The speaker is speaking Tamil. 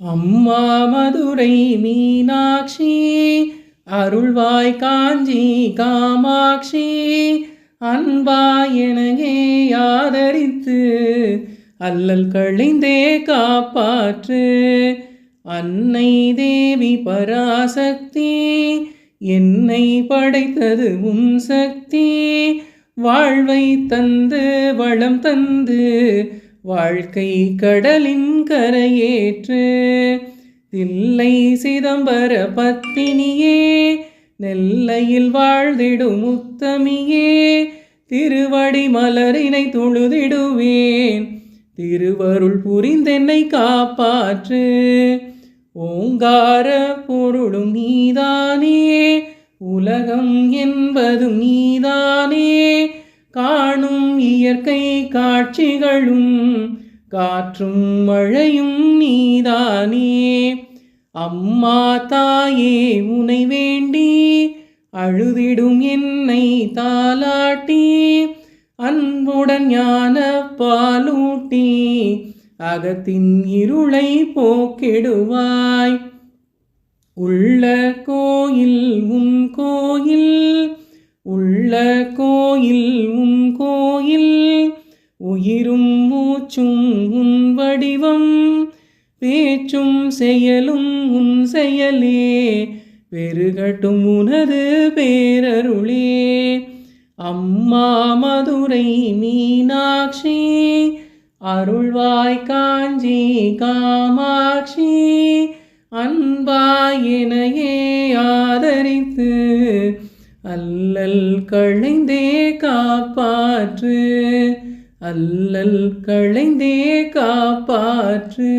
அம்மா மதுரை மீனாட்சி அருள்வாய் காஞ்சி காமாட்சி அன்பாய் எனகே ஆதரித்து அல்லல் கழிந்தே காப்பாற்று அன்னை தேவி பராசக்தி என்னை படைத்தது உம் சக்தி வாழ்வை தந்து வளம் தந்து வாழ்க்கை கடலின் கரையேற்று தில்லை சிதம்பர பத்தினியே நெல்லையில் வாழ்ந்திடும் முத்தமியே திருவடி மலரினை தொழுதிடுவேன். திருவருள் புரிந்தென்னை காப்பாற்று ஓங்கார பொருளும் நீதானே உலகம் என்பதும் நீதானே காணும் இயற்கை காட்சிகளும் காற்றும் மழையும் நீதானே. அம்மா தாயே உனை வேண்டி அழுதிடும் என்னை தாலாட்டி அன்புடன் ஞான பாலூட்டி அகத்தின் இருளை போக்கிடுவாய். உள்ள கோ கோயில் உன் கோயில் உயிரும் மூச்சும் உன் வடிவம் பேச்சும் செயலும் உன் செயலே பெருகட்டும் உனது பேரருளே. அம்மா மதுரை மீனாட்சி அருள்வாய் காஞ்சி காமாட்சி அன்பாயினையே ஆதரித்து அல்லல் களைந்தே காப்பாற்று. அல்லல் களைந்தே காப்பாற்று.